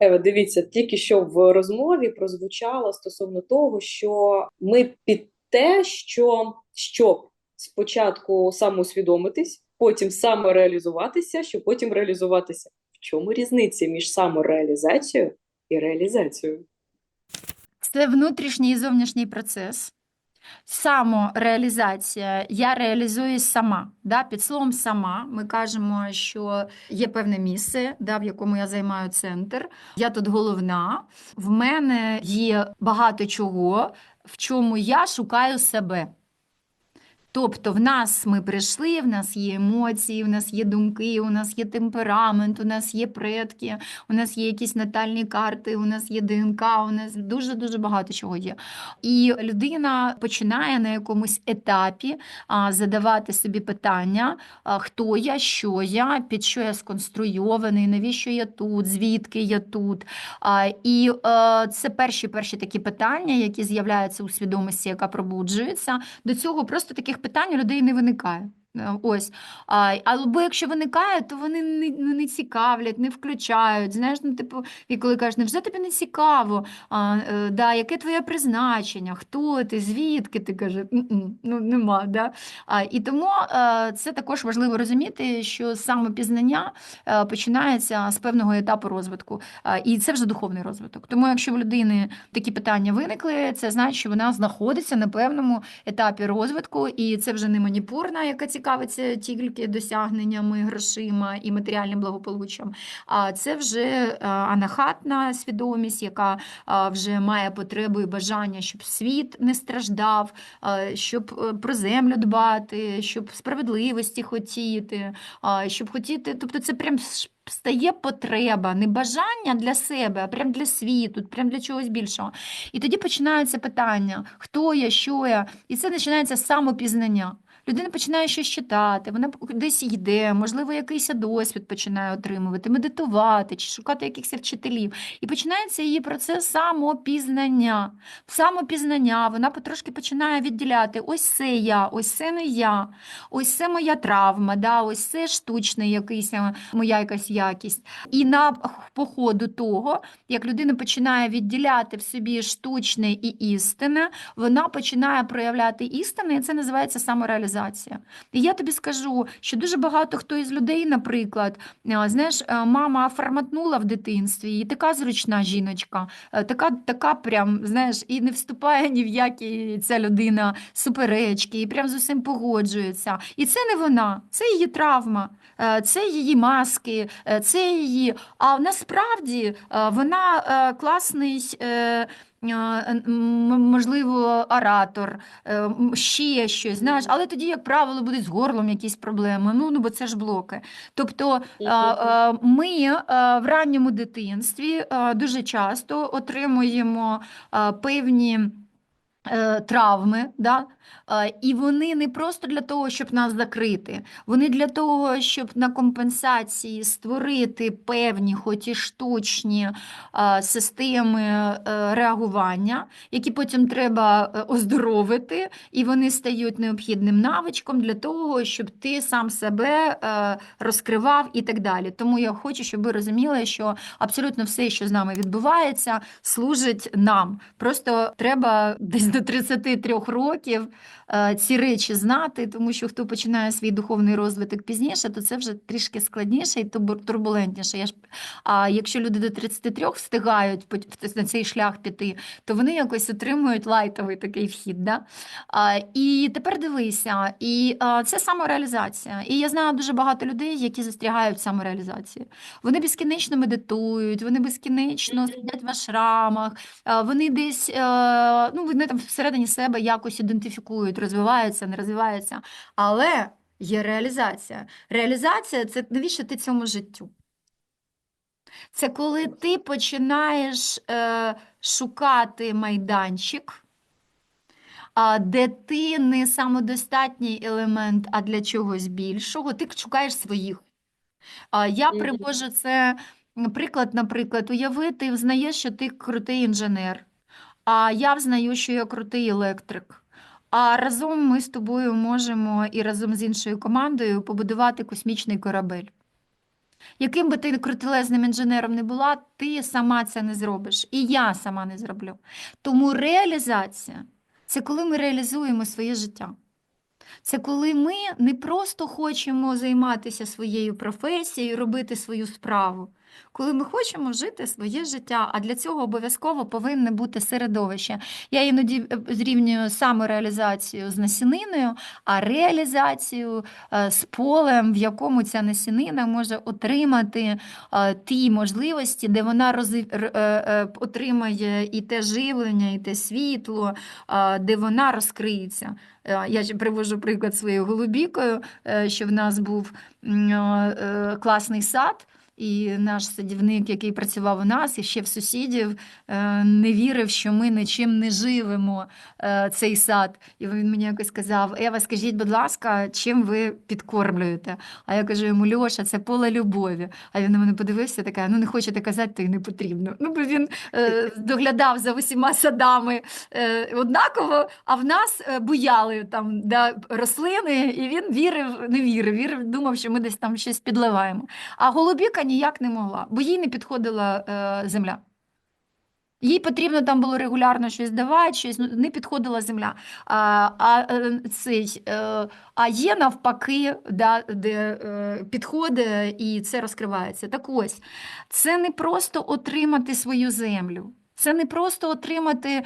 Ева, дивіться, тільки що в розмові прозвучало стосовно того, що ми під те, що щоб спочатку самоусвідомитись, потім самореалізуватися, щоб потім реалізуватися. В чому різниця між самореалізацією і реалізацією? Це внутрішній і зовнішній процес. Самореалізація. Я реалізуюсь сама. Да? Під словом сама ми кажемо, що є певне місце, да, в якому я займаю центр. Я тут головна. В мене є багато чого, в чому я шукаю себе. Тобто в нас ми прийшли, в нас є емоції, в нас є думки, у нас є темперамент, у нас є предки, у нас є якісь натальні карти, у нас є ДНК, у нас дуже-дуже багато чого є. І людина починає на якомусь етапі задавати собі питання, хто я, що я, під що я сконструйований, навіщо я тут, звідки я тут. І е, це перші перші такі питання, які з'являються у свідомості, яка пробуджується. До цього просто таких питань у людей не виникає. Е, Ось. А, або якщо виникає, то вони не, ну, не цікавлять, не включають. Знаєш, ну, типу, і коли кажуть, невже тобі не цікаво? А, е, да, яке твоє призначення? Хто ти? Звідки ти каже? Ну, нема. Да? А, і тому е, це також важливо розуміти, що самопізнання е, починається з певного етапу розвитку. А, і це вже духовний розвиток. Тому, якщо в людини такі питання виникли, це значить, що вона знаходиться на певному етапі розвитку, і це вже не маніпурна, яка цікавиться тільки досягненнями, грошима і матеріальним благополуччям. А це вже е, анахатна свідомість, яка е, вже має потребу і бажання, щоб світ не страждав, е, щоб про землю дбати, щоб справедливості хотіти, щоб хотіти. Тобто, це прям стає потреба, не бажання для себе, а прям для світу, прям для чогось більшого. І тоді починаються питання: хто я, що я, і це починається самопізнання. Людина починає щось читати, вона десь йде, можливо, якийсь досвід починає отримувати, медитувати чи шукати якихось вчителів. І починається її процес самопізнання. Самопізнання вона потрошки починає відділяти: ось це я, ось це не я, ось це моя травма, да, ось це штучний якийсь, моя якась якість. І на по ходу того, як людина починає відділяти в собі штучне і істинне, вона починає проявляти істини, і це називається самореалізація. І я тобі скажу, що дуже багато хто із людей, наприклад, знаєш, мама форматнула в дитинстві, і така зручна жіночка, е, така, така прям, знаєш, і не вступає ні в які ця людина суперечки, і прям з усім погоджується. І це не вона, це її травма, е, це її маски, е, це її. А насправді е, вона е, класний. Е, Можливо, оратор, е, ще щось, знаєш, але тоді, як правило, будуть з горлом якісь проблеми. Ну, ну бо це ж блоки. Тобто е, ми в ранньому дитинстві дуже часто отримуємо певні травми, да? Е, і вони не просто для того, щоб нас закрити, вони для того, щоб на компенсації створити певні, хоч і штучні е, системи е, реагування, які потім треба е, оздоровити, і вони стають необхідним навичком для того, щоб ти сам себе е, розкривав і так далі. Тому я хочу, щоб ви розуміли, що абсолютно все, що з нами відбувається, служить нам. Просто треба десь до 33 років е, ці речі знати, тому що хто починає свій духовний розвиток пізніше, то це вже трішки складніше і турбулентніше. А якщо люди до 33 встигають на цей шлях піти, то вони якось отримують лайтовий такий вхід. Да? І тепер дивися, і це самореалізація. І я знаю дуже багато людей, які застрягають в самореалізації. Вони безкінечно медитують, вони безкінечно сидять в ашрамах, вони десь е, ну, вони там всередині себе якось ідентифікують, розвиваються, не розвиваються. Але є реалізація. Реалізація це навіщо ти цьому життю? Це коли ти починаєш е, шукати майданчик, де ти не самодостатній елемент, а для чогось більшого, ти шукаєш своїх. Я привожу це приклад, наприклад, уяви, ти взнаєш, що ти крутий інженер, а я взнаю, що я крутий електрик. А разом ми з тобою можемо і разом з іншою командою побудувати космічний корабель. Яким би ти крутилезним інженером не була, ти сама це не зробиш. І я сама не зроблю. Тому реалізація це коли ми реалізуємо своє життя. Це коли ми не просто хочемо займатися своєю професією, робити свою справу, коли ми хочемо жити своє життя, а для цього обов'язково повинне бути середовище. Я іноді е, зрівнюю самореалізацію з насіниною, а реалізацію е, з полем, в якому ця насінина може отримати е, ті можливості, де вона рози- р- е, отримає і те живлення, і те світло, де вона розкриється. Я привожу приклад своєю голубікою, що в нас був класний сад. І наш садівник, який працював у нас, і ще в сусідів, е, не вірив, що ми нічим не живемо е, цей сад. І він мені якось сказав: Ева, скажіть, будь ласка, чим ви підкормлюєте? А я кажу йому, Льоша, це поле любові. А він на мене подивився, така, ну не хочете казати, то й не потрібно. Ну, бо він е, доглядав за усіма садами однаково, а в нас буяли там да, рослини, і він вірив, не вірив, вірив, думав, що ми десь там щось підливаємо. А голубіка ніяк не могла, бо їй не підходила е, земля. Їй потрібно там було регулярно щось давати, щось ну, не підходила земля. А, а, е, цей, е, а є навпаки, да, де е, підходить і це розкривається. Так ось, це не просто отримати свою землю. Це не просто отримати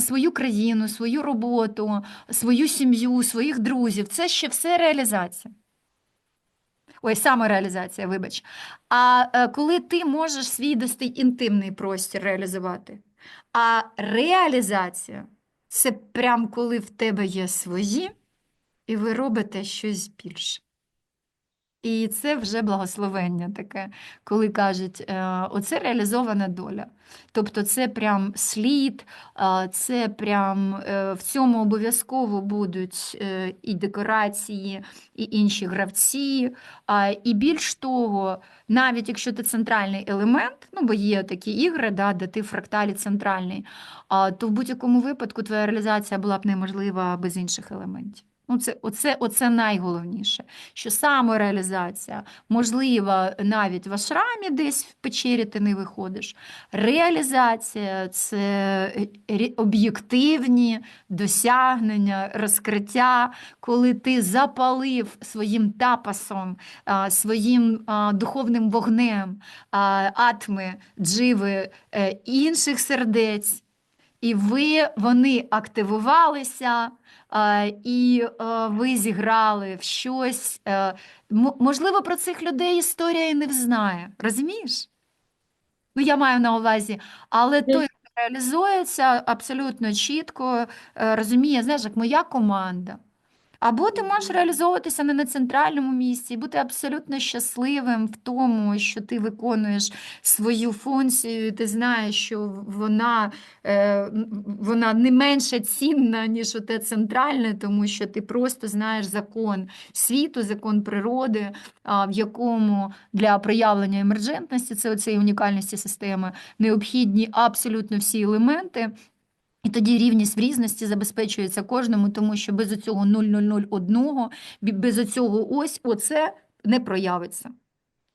свою країну, свою роботу, свою сім'ю, своїх друзів. Це ще все реалізація. Ой, самореалізація, вибач. А е, коли ти можеш свій достиг інтимний простір реалізувати, а реалізація це прям коли в тебе є свої, і ви робите щось більше. І це вже благословення таке, коли кажуть, е, оце реалізована доля. Тобто це прям слід, це прям е, в цьому обов'язково будуть е, і декорації, і інші гравці. І більш того, навіть якщо ти центральний елемент, ну бо є такі ігри, да, де ти в фракталі центральний, то в будь-якому випадку твоя реалізація була б неможлива без інших елементів. Ну, це, оце, оце найголовніше, що самореалізація можлива навіть в ашрамі десь в печері ти не виходиш. Реалізація це об'єктивні досягнення, розкриття, коли ти запалив своїм тапасом, своїм духовним вогнем атми, дживи е, інших сердець. І ви, вони активувалися, і ви зіграли в щось. е, Можливо, про цих людей історія і не знає. Розумієш? Ну, я маю на увазі, але той, реалізується абсолютно чітко, е, розуміє, знаєш, як моя команда. Або ти можеш реалізовуватися не на центральному місці, і бути абсолютно щасливим в тому, що ти виконуєш свою функцію, і ти знаєш, що вона, е, вона не менше цінна, ніж оте центральне, тому що ти просто знаєш закон світу, закон природи, в якому для проявлення емерджентності, це оцеї унікальності системи, необхідні абсолютно всі елементи. І тоді рівність в різності забезпечується кожному, тому що без оцього 0,001, бі- без оцього ось, оце не проявиться.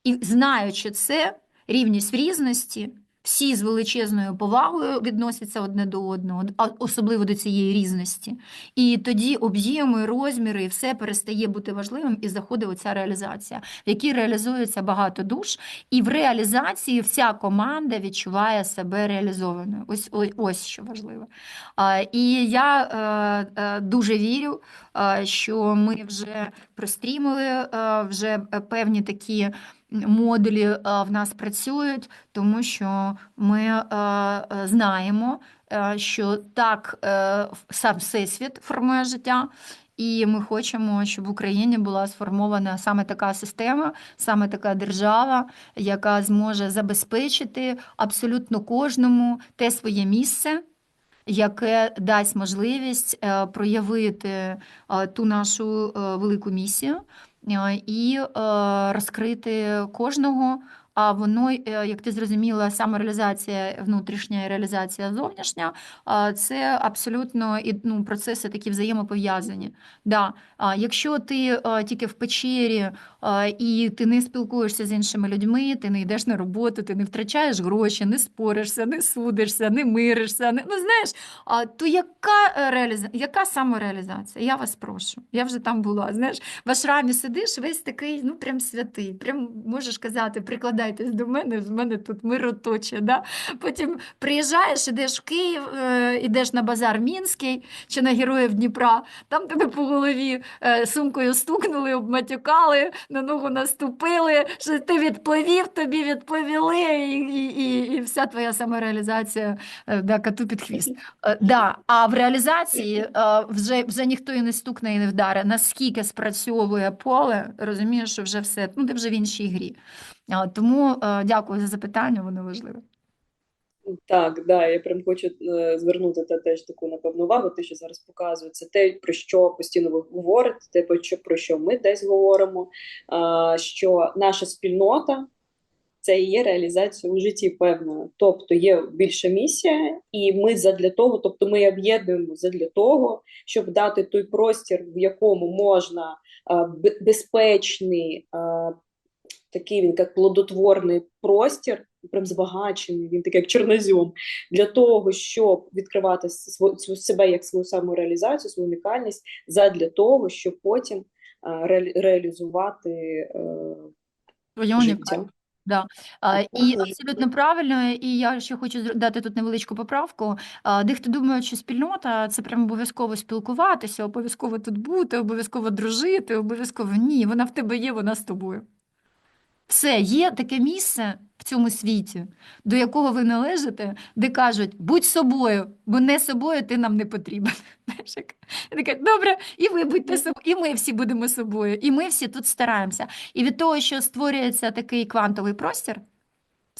І знаючи це, рівність в різності, всі з величезною повагою відносяться одне до одного, особливо до цієї різності. І тоді об'єми, розміри, все перестає бути важливим, і заходить оця реалізація, в якій реалізується багато душ, і в реалізації вся команда відчуває себе реалізованою. Ось, ось, що важливо. І я е, е, дуже вірю, е, що ми вже прострімили, вже певні такі модулі е, в нас працюють, тому що ми е, е, знаємо, що так сам Всесвіт формує життя. І ми хочемо, щоб в Україні була сформована саме така система, саме така держава, яка зможе забезпечити абсолютно кожному те своє місце, яке дасть можливість проявити ту нашу велику місію і е, розкрити кожного воно, е, як ти зрозуміла, самореалізація внутрішня і реалізація зовнішня, це абсолютно ну, процеси такі взаємопов'язані. Да. Якщо ти тільки в печері і ти не спілкуєшся з іншими людьми, ти не йдеш на роботу, ти не втрачаєш гроші, не споришся, не судишся, не миришся, не, ну знаєш, то яка е, реаліза... яка самореалізація? Я вас прошу. Я вже там була. Знаєш, в ашрамі сидиш, весь такий, ну прям святий. Прям можеш казати, прикладайтесь до мене, в мене тут мироточе. Да? Потім приїжджаєш, ідеш в Київ, е, ідеш на базар Мінський чи на героїв Дніпра, там тебе по голові е, сумкою стукнули, обматюкали, на ногу наступили, що ти відповів, тобі відповіли, і, і, і, вся твоя самореалізація е, да, коту під хвіст. Да, а в реалізації вже, вже ніхто і не стукне, і не вдаре. Наскільки спрацьовує поле, розумієш, що вже все, ну ти вже в іншій грі. Тому е, дякую за запитання, воно важливе. Так, да, я прям хочу е, звернути те теж таку напевну увагу, те, що зараз показує, це те, про що постійно ви говорите, те, про що, ми десь говоримо, що наша спільнота це і є реалізація у житті певною. Тобто є більша місія, і ми задля того, тобто ми об'єднуємо задля того, щоб дати той простір, в якому можна безпечний. Такий він як плодотворний простір, прям збагачений, він такий як чорнозем, для того, щоб відкривати себе як свою самореалізацію, свою унікальність, задля того, щоб потім реалі- реалізувати е, життя. Да. А, І абсолютно правильно, і я ще хочу дати тут невеличку поправку. А, Дехто думає, що спільнота це прям обов'язково спілкуватися, обов'язково тут бути, обов'язково дружити, обов'язково ні, вона в тебе є, вона з тобою. Все, є таке місце в цьому світі, до якого ви належите, де кажуть, будь собою, бо не собою ти нам не потрібен. Я така, добре, і ви будьте собою, і ми всі будемо собою, і ми всі тут стараємося. І від того, що створюється такий квантовий простір,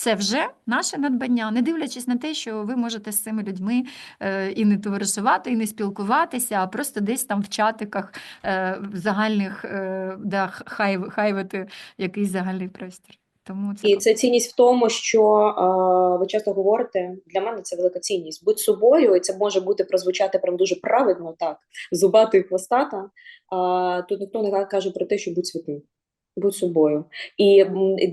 це вже наше надбання, не дивлячись на те, що ви можете з цими людьми е, і не товаришувати, і не спілкуватися, а просто десь там в чатиках е, в загальних е, да, хай, хайвати якийсь загальний простір. Тому це І це цінність в тому, що а, ви часто говорите, для мене це велика цінність. Будь собою, і це може бути прозвучати прям дуже праведно, так, зубати і хвостата. А тут ніхто не каже про те, що будь святим. Будь собою. І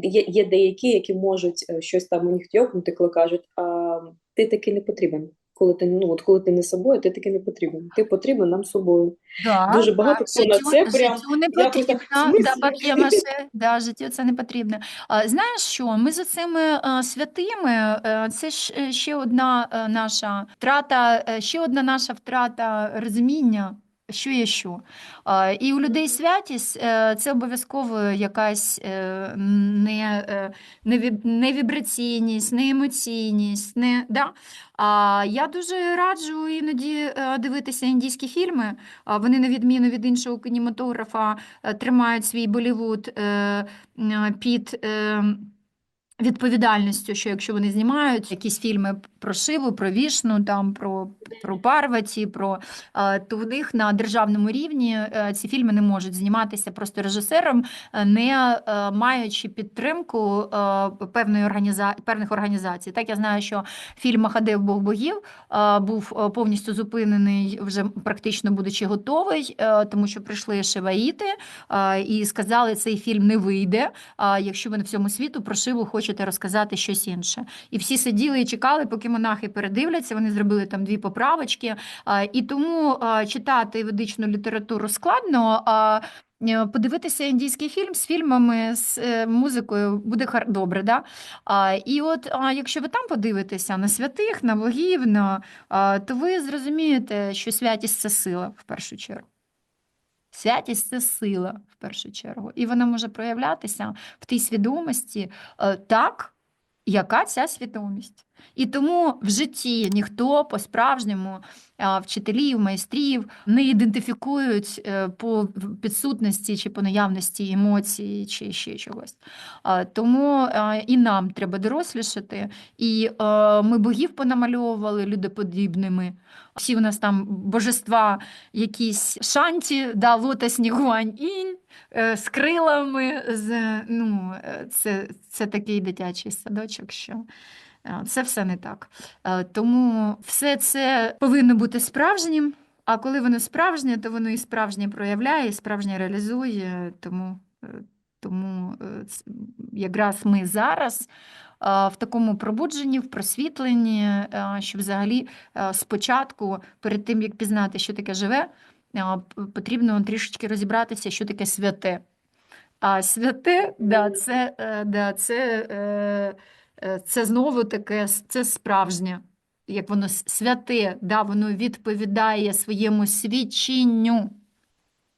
є, є деякі, які можуть е, щось там у них тьокнути, коли кажуть, а, ти таки не потрібен. Коли ти, ну, от коли ти не собою, ти таки не потрібен. Ти потрібен нам собою. Да, Дуже багато хто на це прям життю не потрібно, да, да, життю це не потрібно. А, знаєш що, ми за цими е, святими, е, це ж ще одна е, наша втрата, ще одна наша втрата розуміння, що є що. І у людей святість е, це обов'язково якась е, не, е, не, віб- не вібраційність, не емоційність, не, да? А я дуже раджу іноді е, дивитися індійські фільми. Вони, на відміну від іншого кінематографа, тримають свій Болівуд під е, відповідальністю, що якщо вони знімають якісь фільми про Шиву, про Вішну, там, про, про Парваті, про, е, то в них на державному рівні е, ці фільми не можуть зніматися просто режисером, е, не маючи підтримку певної організа... певних організацій. Так, я знаю, що фільм Махадев Бог богів був повністю зупинений, вже практично будучи готовий, тому що прийшли шиваїти і сказали, цей фільм не вийде, а якщо ви на всьому світу про Шиву хочете розказати щось інше. І всі сиділи і чекали, поки монахи передивляться. Вони зробили там дві поправочки. І тому читати ведичну літературу складно. Е, Подивитися індійський фільм з фільмами, з е, музикою буде добре. Да? І от якщо ви там подивитеся на святих, на богів, на, то ви зрозумієте, що святість це сила в першу чергу. Святість це сила в першу чергу, і вона може проявлятися в тій свідомості е, так, яка ця свідомість. І тому в житті ніхто по-справжньому вчителів, майстрів не ідентифікують е, по підсутності чи по наявності емоцій, чи ще чогось. Тому і нам треба дорослішати. І е, ми богів понамальовували людоподібними. Всі у нас там божества, якісь шанті, да, лотосні гуань-інь, е, з крилами. З, ну, це, це такий дитячий садочок, що це все не так. Е, Тому все це повинно бути справжнім. А коли воно справжнє, то воно і справжнє проявляє, і справжнє реалізує. Тому, е, тому е, якраз ми зараз в такому пробудженні, в просвітленні, а, що взагалі спочатку, перед тим як пізнати, що таке живе, потрібно трішечки розібратися, що таке святе. А святе, да, це, е, да, це, е, е, це знову таке, це справжнє. Як воно святе, да, воно відповідає своєму свідченню.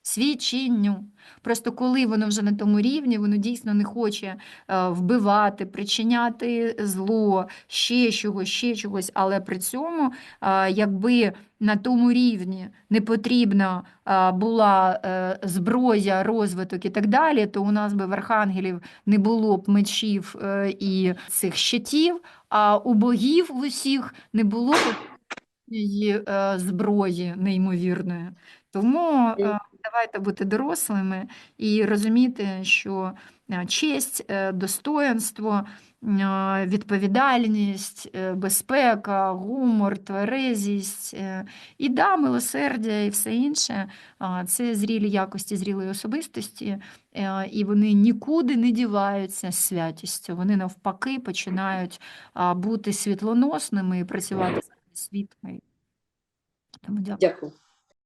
Свідченню. Просто коли воно вже на тому рівні, воно дійсно не хоче е, вбивати, причиняти зло, ще чогось, ще чогось, але при цьому, е, якби на тому рівні не потрібна е, була зброя, розвиток і так далі, то у нас би в архангелів не було б мечів і цих щитів, а у богів усіх не було б її е, зброї неймовірної. Тому е, давайте бути дорослими і розуміти, що е, честь, достоинство, відповідальність, безпека, гумор, тверезість і да, милосердя і все інше це зрілі якості зрілої особистості, і вони нікуди не діваються з святістю. Вони навпаки починають бути світлоносними і працювати з світлом. Тому дякую. Дякую.